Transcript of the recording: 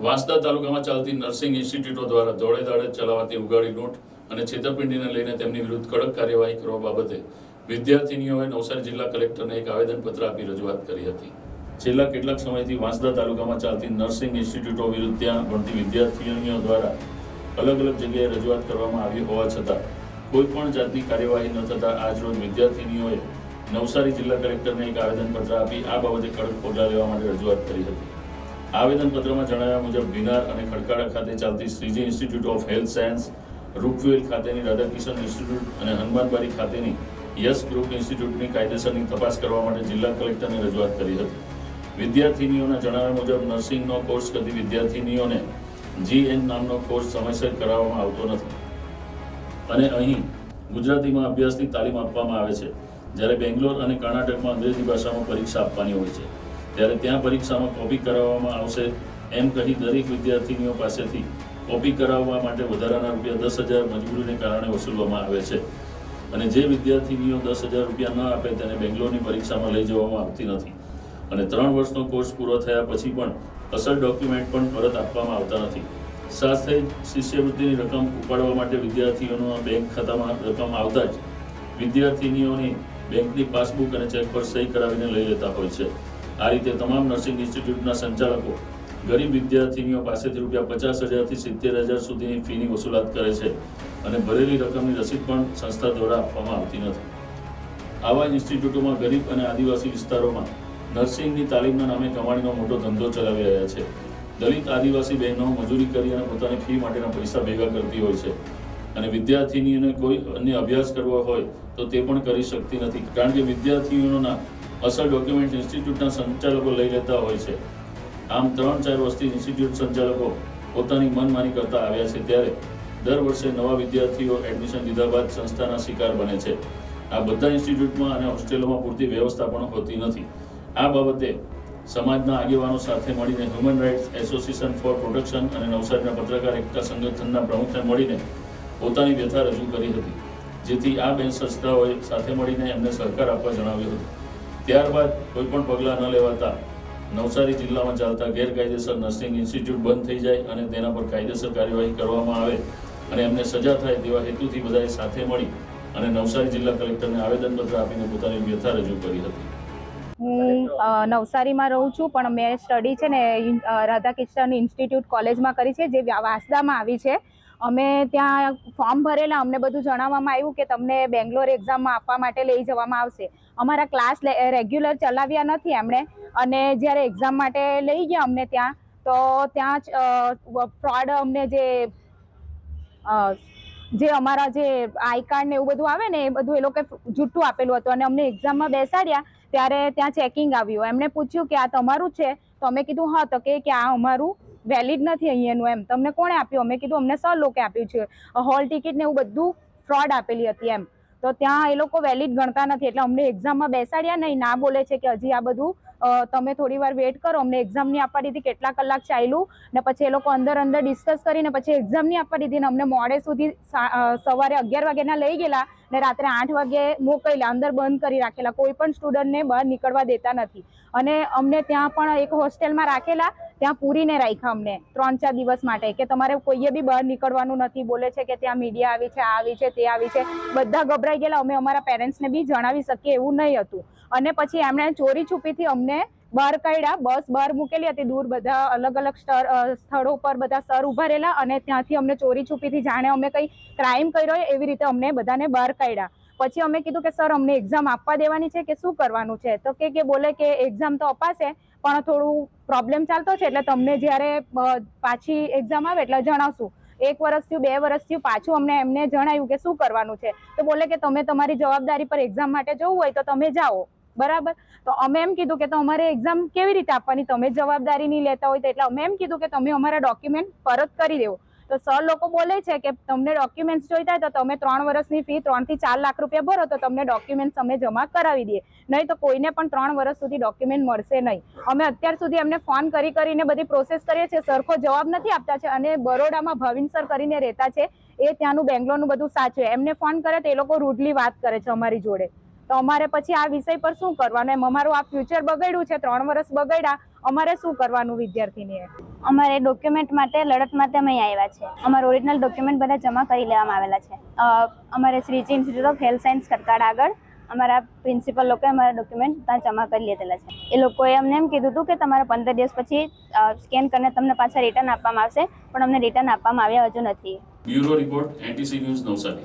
વાંસદા તાલુકામાં ચાલતી નર્સિંગ ઇન્સ્ટિટ્યૂટો દ્વારા દોડે દાડે ચલાવાતી ઉગાડી નોટ અને છેતરપિંડીને લઈને તેમની વિરુદ્ધ કડક કાર્યવાહી કરવા બાબતે વિદ્યાર્થીનીઓએ નવસારી જિલ્લા કલેક્ટરને એક આવેદનપત્ર આપી રજૂઆત કરી હતી. છેલ્લા કેટલાક સમયથી વાંસદા તાલુકામાં ચાલતી નર્સિંગ ઇન્સ્ટિટ્યૂટો વિરુદ્ધ ત્યાં ભણતી વિદ્યાર્થીનીઓ દ્વારા અલગ અલગ જગ્યાએ રજૂઆત કરવામાં આવી હોવા છતાં કોઈ પણ જાતની કાર્યવાહી ન થતાં આજરોજ વિદ્યાર્થીનીઓએ નવસારી જિલ્લા કલેક્ટરને એક આવેદનપત્ર આપી આ બાબતે કડક પગલાં લેવા માટે રજૂઆત કરી હતી. આવેદનપત્રમાં જણાવ્યા મુજબ ગિનાર અને ખડકાળા ખાતે ચાલતી Shreeji institute of health science Rupvel ખાતેની, રાધાકિશન ઇન્સ્ટિટ્યૂટ અને હનુમાનબારી ખાતેની યસ ગ્રુપ ઇન્સ્ટિટ્યૂટની કાયદેસરની તપાસ કરવા માટે જિલ્લા કલેક્ટરને રજૂઆત કરી હતી. વિદ્યાર્થીનીઓના જણાવ્યા મુજબ નર્સિંગનો કોર્સ કરતી વિદ્યાર્થીનીઓને જીએન નામનો કોર્સ સમયસર કરાવવામાં આવતો નથી. અને અહીં ગુજરાતીમાં અભ્યાસની તાલીમ આપવામાં આવે છે. જ્યારે બેંગ્લોર અને કર્ણાટકમાં અંગ્રેજી ભાષામાં પરીક્ષા આપવાની હોય છે. ત્યારે ત્યાં પરીક્ષામાં કોપી કરાવવામાં આવશે. એમ કહી દરેક વિદ્યાર્થીનીઓ પાસેથી કોપી કરાવવા માટે વધારાના રૂપિયા દસ હજાર મજબૂરીને કારણે વસૂલવામાં આવે છે. અને જે વિદ્યાર્થીનીઓ દસ હજાર રૂપિયા ન આપે તેને બેંગ્લોરની પરીક્ષામાં લઈ જવામાં આવતી નથી. અને ત્રણ વર્ષનો કોર્સ પૂરો થયા પછી પણ અસલ ડોક્યુમેન્ટ પણ પરત આપવામાં આવતા નથી. સાથે જ શિષ્યવૃત્તિની રકમ ઉપાડવા માટે વિદ્યાર્થીઓના બેંક ખાતામાં રકમ આવતા જ વિદ્યાર્થીનીઓની બેંકની પાસબુક અને ચેક પર સહી કરાવીને લઈ લેતા હોય છે. આ રીતે તમામ નર્સિંગ ઇન્સ્ટિટ્યૂટના સંચાલકો ગરીબ વિદ્યાર્થીનીઓ પાસેથી રૂપિયા પચાસ હજારથી સિત્તેર હજાર સુધીની ફીની વસૂલાત કરે છે અને ભરેલી રકમની રસીદ પણ સંસ્થા દ્વારા આપવામાં આવતી નથી. આવા ઇન્સ્ટિટ્યૂટોમાં ગરીબ અને આદિવાસી વિસ્તારોમાં નર્સિંગની તાલીમના નામે કમાણીનો મોટો ધંધો ચલાવી રહ્યા છે. દલિત આદિવાસી બહેનો મજૂરી કરી અને પોતાની ફી માટેના પૈસા ભેગા કરતી હોય છે અને વિદ્યાર્થીનીઓને કોઈ અન્ય અભ્યાસ કરવો હોય તો તે પણ કરી શકતી નથી. કારણ કે વિદ્યાર્થીઓના અસલ ડોક્યુમેન્ટ ઇન્સ્ટિટ્યૂટના સંચાલકો લઈ લેતા હોય છે. આમ ત્રણ ચાર વર્ષથી ઇન્સ્ટિટ્યૂટ સંચાલકો પોતાની મનમાની કરતા આવ્યા છે ત્યારે દર વર્ષે નવા વિદ્યાર્થીઓ એડમિશન લીધા બાદ સંસ્થાના શિકાર બને છે. આ બધા ઇન્સ્ટિટ્યૂટમાં અને હોસ્ટેલોમાં પૂરતી વ્યવસ્થા પણ હોતી નથી. આ બાબતે સમાજના આગેવાનો સાથે મળીને human rights association for protection અને નવસારીના પત્રકાર એકતા સંગઠનના પ્રમુખને મળીને પોતાની વ્યથા રજૂ કરી હતી. જેથી આ બે સંસ્થાઓએ સાથે મળીને એમને સહકાર આપવા જણાવ્યું હતું. ત્યારબાદ કોઈ પણ પગલાં ન લેવાતા નવસારી જિલ્લામાં ચાલતા ગેરકાયદેસર નર્સિંગ ઇન્સ્ટિટ્યૂટ બંધ થઈ જાય અને તેના પર કાયદેસર કાર્યવાહી કરવામાં આવે અને એમને સજા થાય તેવા હેતુથી બધાએ સાથે મળી અને નવસારી જિલ્લા કલેક્ટરને આવેદનપત્ર આપીને પોતાની વ્યથા રજૂ કરી હતી. હું નવસારીમાં રહું છું, પણ મેં સ્ટડી છે ને રાધાકૃષ્ણ ઇન્સ્ટિટ્યૂટ કોલેજમાં કરી છે, જે વાંસદામાં આવી છે. અમે ત્યાં ફોર્મ ભરેલા, અમને બધું જણાવવામાં આવ્યું કે તમને બેંગ્લોર એક્ઝામમાં આપવા માટે લઈ જવામાં આવશે. અમારા ક્લાસ રેગ્યુલર ચલાવ્યા નથી એમણે અને જ્યારે એક્ઝામ માટે લઈ ગયા અમને ત્યાં, તો ત્યાં જ ફ્રોડ અમને જે જે અમારા જે આઈ કાર્ડ ને એવું બધું આવે ને એ બધું એ લોકોએ જૂઠું આપેલું હતું અને અમને એક્ઝામમાં બેસાડ્યા ત્યારે ત્યાં ચેકિંગ આવ્યું. એમણે પૂછ્યું કે આ તમારું છે? તો અમે કીધું, હા, તો કે કે આ અમારું વેલિડ નથી અહીંયાનું એમ. તમને કોણે આપ્યું? અમે કીધું, અમને સર લોકે આપ્યું છે. હોલ ટિકિટ ને એવું બધું ફ્રોડ આપેલી હતી એમ. તો ત્યાં એ લોકો વેલિડ ગણતા નથી. એટલે અમને એક્ઝામમાં બેસાડ્યા નહીં. ના બોલે છે કે હજી આ બધું તમે થોડી વાર વેટ કરો. અમને એક્ઝામની આપવા દીધી, કેટલા કલાક ચાલ્યું? ને પછી એ લોકો અંદર અંદર ડિસ્કસ કરીને પછી એક્ઝામની આપવા દીધી ને અમને મોડે સુધી સવારે અગિયાર વાગ્યાના લઈ ગયેલા ને રાત્રે આઠ વાગે મોકલેલા અંદર બંધ કરી રાખેલા. કોઈ પણ સ્ટુડન્ટને બહાર નીકળવા દેતા નથી. અને અમને ત્યાં પણ એક હોસ્ટેલમાં રાખેલા ત્યાં પૂરીને રાખ્યા અમને ત્રણ ચાર દિવસ માટે, કે તમારે કોઈએ બી બહાર નીકળવાનું નથી, બોલે છે કે ત્યાં મીડિયા આવી છે, આ આવી છે, તે આવી છે. બધા ગભરાઈ ગયેલા, અમે અમારા પેરેન્ટ્સને બી જણાવી શકીએ એવું નહીં હતું. અને પછી એમણે ચોરી છુપીથી અમને બહાર કાઢ્યા, બસ બહાર મૂકેલી હતી દૂર, બધા અલગ અલગ સ્થળો પર બધા સર ઊભા રહેલા અને ત્યાંથી અમને ચોરી છુપીથી જાણે અમે કંઈ ક્રાઇમ કર્યો એવી રીતે અમને બધાને બહાર કાઢ્યા. પછી અમે કીધું કે, સર, અમને એક્ઝામ આપવા દેવાની છે કે શું કરવાનું છે? તો કે કે બોલે કે એક્ઝામ તો અપાશે, પણ થોડું પ્રોબ્લેમ ચાલતો છે, એટલે તમને જ્યારે પાછી એક્ઝામ આવે એટલે જણાવશું. એક વર્ષ થયું, બે વર્ષ થયું, પાછું અમને એમને જણાવ્યું કે, શું કરવાનું છે? તો બોલે કે, તમે તમારી જવાબદારી પર એક્ઝામ માટે જવું હોય તો તમે જાઓ. બરાબર? તો અમે એમ કીધું કે, તો અમારે એક્ઝામ કેવી રીતે આપવાની? તમે જવાબદારી નહીં લેતા હોય તો એટલે અમે એમ કીધું કે, તમે અમારા ડોક્યુમેન્ટ પરત કરી દેવો. તો સર લોકો બોલે છે કે તમને ડોક્યુમેન્ટ્સ જોઈતા હોય તો તમે ત્રણ વર્ષની ફી ત્રણથી ચાર લાખ રૂપિયા ભરો તો તમને ડોક્યુમેન્ટ્સ અમે જમા કરાવી દઈએ. નહીં તો કોઈને પણ ત્રણ વર્ષ સુધી ડોક્યુમેન્ટ મળશે નહીં. અમે અત્યાર સુધી એમને ફોન કરી કરીને બધી પ્રોસેસ કરીએ છીએ. સરખો જવાબ નથી આપતા છે અને બરોડામાં ભાવિન સર કરીને રહેતા છે. એ ત્યાંનું બેંગ્લોરનું બધું સાચું એમને ફોન કરે તો એ લોકો રૂડલી વાત કરે છે અમારી જોડે. તો અમારે પછી આ વિષય પર શું કરવાનું? એમ અમારું આ ફ્યુચર બગડ્યું છે ત્રણ વર્ષ બગડ્યા. અમારે શું કરવાનું વિદ્યાર્થીનીએ? અમારે ડોક્યુમેન્ટ માટે લડત માટે અમે આવ્યા છે. અમારા ઓરિજિનલ ડોક્યુમેન્ટ બધા જમા કરી લેવામાં આવેલા છે. અમારે Shreeji institute of health science Karkad આગળ અમારા પ્રિન્સિપલ લોકોએ અમારા ડોક્યુમેન્ટ ત્યાં જમા કરી લીધેલા છે. એ લોકોએ અમને એમ કીધું હતું કે તમારે પંદર દિવસ પછી સ્કેન કરીને તમને પાછા રિટર્ન આપવામાં આવશે પણ અમને રિટર્ન આપવામાં આવ્યા હજુ નથી. Bureau report NTC news Navsari.